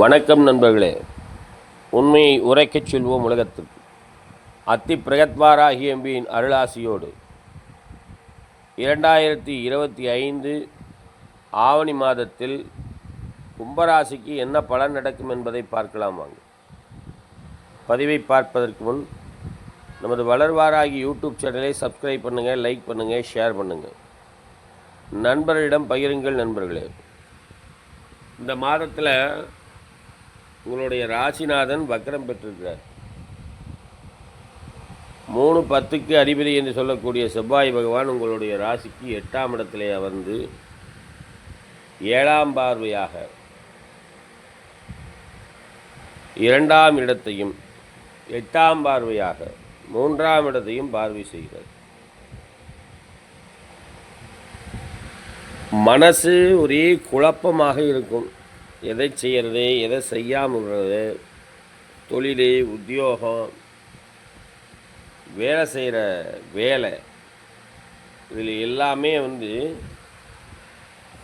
வணக்கம் நண்பர்களே. உண்மையை உரைக்கச் சொல்வோம் உலகத்திற்கு அத்தி பிரகத்வாராகி எம்பியின் அருளாசியோடு. இரண்டாயிரத்தி இருபத்தி ஐந்து ஆவணி மாதத்தில் கும்பராசிக்கு என்ன பலன் நடக்கும் என்பதை பார்க்கலாம் வாங்க. பதிவை பார்ப்பதற்கு முன் நமது வளர்வாராகி யூடியூப் சேனலை சப்ஸ்கிரைப் பண்ணுங்கள் லைக் பண்ணுங்கள் ஷேர் பண்ணுங்கள் நண்பர்களிடம் பகிருங்கள் நண்பர்களே. இந்த மாதத்தில் உங்களுடைய ராசிநாதன் வக்கரம் பெற்றிருக்கிறார். மூணு பத்துக்கு அதிபதி என்று சொல்லக்கூடிய செவ்வாய் பகவான் உங்களுடைய ராசிக்கு எட்டாம் இடத்திலே அமர்ந்து ஏழாம் பார்வையாக இரண்டாம் இடத்தையும் எட்டாம் பார்வையாக மூன்றாம் இடத்தையும் பார்வை செய்கிறது மனசு ஒரே குழப்பமாக இருக்கும். எதை செய்கிறது எதை செய்யாமல் விடுறது தொழில் உத்தியோகம் வேலை செய்கிற வேலை இதில் எல்லாமே வந்து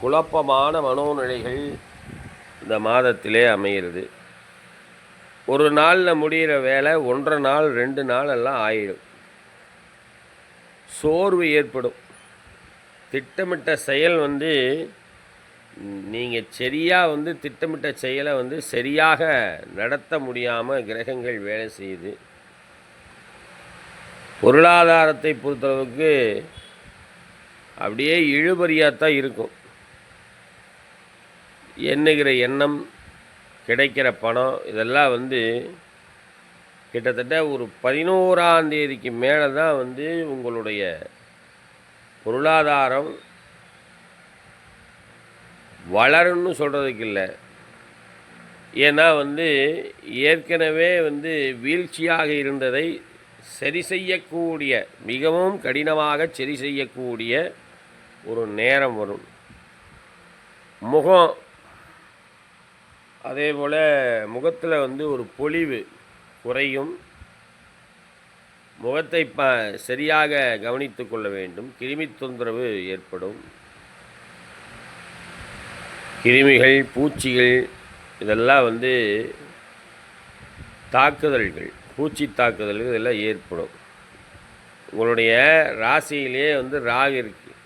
குழப்பமான மனோநிலைகள் இந்த மாதத்திலே அமைகிறது ஒரு நாளில் முடிகிற வேலை ஒன்றரை நாள் ரெண்டு நாள் எல்லாம் ஆயிடும். சோர்வு ஏற்படும். திட்டமிட்ட செயல் வந்து நீங்கள் சரியாக வந்து திட்டமிட்ட செயலை வந்து சரியாக நடத்த முடியாமல் கிரகங்கள் வேலை செய்யுது. பொருளாதாரத்தை பொறுத்தளவுக்கு அப்படியே இழுபறியாக தான் இருக்கும். எண்ணுகிற எண்ணம் கிடைக்கிற பணம் இதெல்லாம் வந்து கிட்டத்தட்ட ஒரு பதினோராந்தேதிக்கு மேலே தான் வந்து உங்களுடைய பொருளாதாரம் வளரணும்னு சொல்கிறதுக்கு இல்லை ஏன்னா வந்து ஏற்கனவே வந்து வீழ்ச்சியாக இருந்ததை சரி செய்யக்கூடிய மிகவும் கடினமாக சரி செய்யக்கூடிய ஒரு நேரம் வரும். முகம் அதே போல் முகத்தில் வந்து ஒரு பொலிவு குறையும். முகத்தை ப சரியாக கவனித்து கொள்ள வேண்டும். கிருமி தொந்தரவு ஏற்படும். கிருமிகள் பூச்சிகள் இதெல்லாம் வந்து தாக்குதல்கள் பூச்சி தாக்குதல்கள் இதெல்லாம் ஏற்படும். உங்களுடைய ராசியிலே வந்து ராகு இருக்குது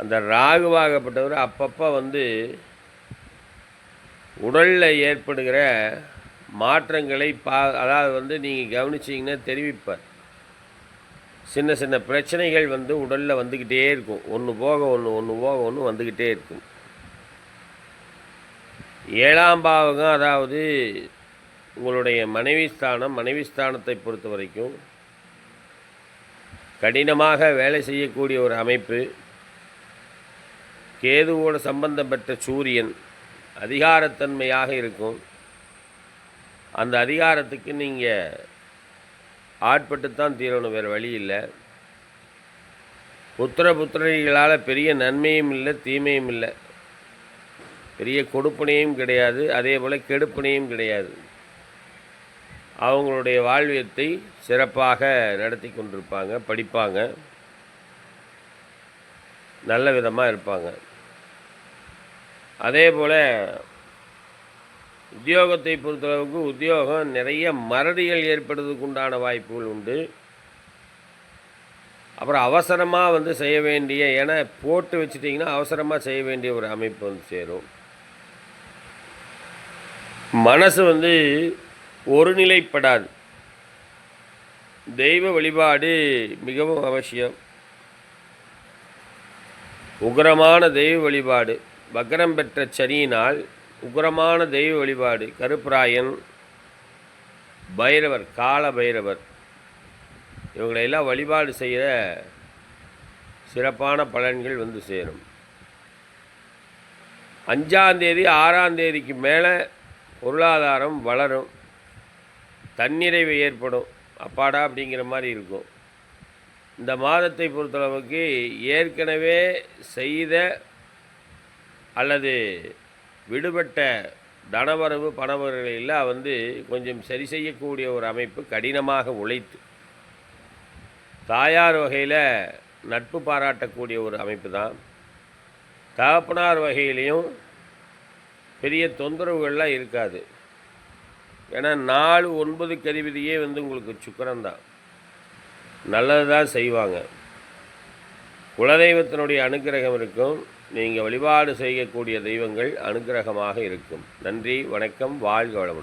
அந்த ராகுவாகப்பட்டவர் அப்பப்போ வந்து உடலில் ஏற்படுகிற மாற்றங்களை பா அதாவது வந்து நீங்கள் கவனிச்சிங்கன்னா தெரிவிப்பார். சின்ன சின்ன பிரச்சனைகள் வந்து உடலில் வந்துக்கிட்டே இருக்கும். ஒன்று போக ஒன்று ஒன்று போக ஒன்று வந்துக்கிட்டே இருக்கும். ஏழாம் பாவகம் அதாவது உங்களுடைய மனைவி ஸ்தானம் மனைவி ஸ்தானத்தை பொறுத்த வரைக்கும் கடினமாக வேலை செய்யக்கூடிய ஒரு அமைப்பு. கேதுவோடு சம்பந்தம் பெற்ற சூரியன் அதிகாரத்தன்மையாக இருக்கும். அந்த அதிகாரத்துக்கு நீங்கள் ஆட்பட்டு தான் தீரணும் வேறு வழி இல்லை. புத்திர புத்திரர்களால் பெரிய நன்மையும் இல்லை தீமையும் இல்லை. பெரிய கொடுப்பனையும் கிடையாது அதே போல் கெடுப்பனையும் கிடையாது. அவங்களுடைய வாழ்வியத்தை சிறப்பாக நடத்தி கொண்டிருப்பாங்க படிப்பாங்க. நல்ல விதமாக இருப்பாங்க. அதே போல் உத்தியோகத்தை பொறுத்தளவுக்கு உத்தியோகம் நிறைய மறதிகள் ஏற்படுறதுக்கு உண்டான வாய்ப்புகள் உண்டு. அப்புறம் அவசரமாக வந்து செய்ய வேண்டிய ஏன்னா போட்டு வச்சுட்டிங்கன்னா அவசரமாக செய்ய வேண்டிய ஒரு அமைப்பு வந்து சேரும். மனசு வந்து ஒருநிலைப்படாது. தெய்வ வழிபாடு மிகவும் அவசியம். உக்ரமான தெய்வ வழிபாடு வக்ரம் பெற்ற சனியினால் உக்ரமான தெய்வ வழிபாடு. கருப்பராயன் பைரவர் கால பைரவர். இவங்களையெல்லாம் வழிபாடு செய்கிற சிறப்பான பலன்கள் வந்து சேரும். அஞ்சாந்தேதி ஆறாந்தேதிக்கு மேலே பொருளாதாரம் வளரும். தன்னிறைவு ஏற்படும். அப்பாடா அப்படிங்கிற மாதிரி இருக்கும். இந்த மாதத்தை பொறுத்தளவுக்கு ஏற்கனவே செய்த அல்லது விடுபட்ட தனவரவு பணவர்களெல்லாம் வந்து கொஞ்சம் சரி செய்யக்கூடிய ஒரு அமைப்பு கடினமாக உழைத்து தாயார் வகையில் நட்பு பாராட்டக்கூடிய ஒரு அமைப்பு தான். தகப்பனார் வகையிலையும் பெரிய தொந்தரவுகள்லாம் இருக்காது. ஏன்னா நாலு ஒன்பது கதிபதியே வந்து உங்களுக்கு சுக்கரம்தான் நல்லது தான் செய்வாங்க. குலதெய்வத்தினுடைய அனுக்கிரகம் இருக்கும். நீங்கள் வழிபாடு செய்யக்கூடிய தெய்வங்கள் அனுக்கிரகமாக இருக்கும். நன்றி வணக்கம் வாழ்க வளமுடன்.